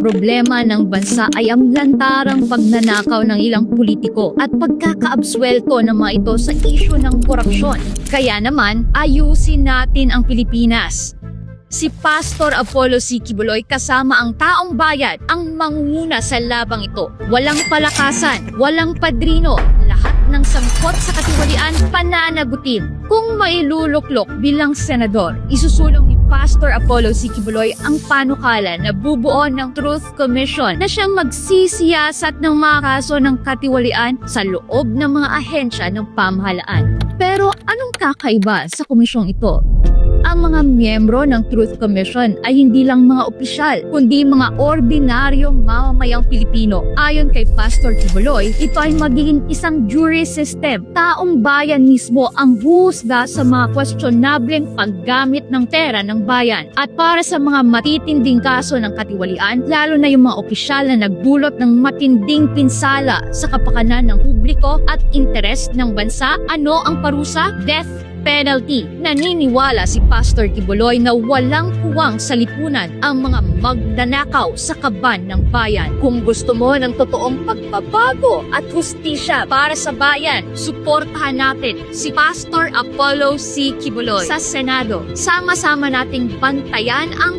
problema ng bansa ay ang lantarang pagnanakaw ng ilang politiko at pagkakaabswelto ng mga ito sa isyu ng korupsyon. Kaya naman, ayusin natin ang Pilipinas. Si Pastor Apollo C. Kibuloy kasama ang taong bayan ang manguna sa labang ito. Walang palakasan, walang padrino, lahat ng sangkot sa katiwalian pananagutin. Kung mailuluklok bilang senador, isusulong ni Pastor Apollo C. Kibuloy ang panukala na bubuo ng Truth Commission na siyang magsisiyasat ng mga kaso ng katiwalian sa loob ng mga ahensya ng pamahalaan. Pero anong kakaiba sa komisyong ito? Ang mga miyembro ng Truth Commission ay hindi lang mga opisyal, kundi mga ordinaryong mamamayang Pilipino. Ayon kay Pastor Tibuloy, ito ay magiging isang jury system. Taong bayan mismo ang husga sa mga questionableng paggamit ng pera ng bayan. At para sa mga matitinding kaso ng katiwalian, lalo na yung mga opisyal na nagbulot ng matinding pinsala sa kapakanan ng publiko at interes ng bansa, ano ang parusa? Death penalty. Naniniwala si Pastor Kibuloy na walang puwang sa lipunan ang mga magnanakaw sa kaban ng bayan. Kung gusto mo ng totoong pagbabago at hustisya para sa bayan, suportahan natin si Pastor Apollo C. Kibuloy sa Senado. Sama-sama nating bantayan ang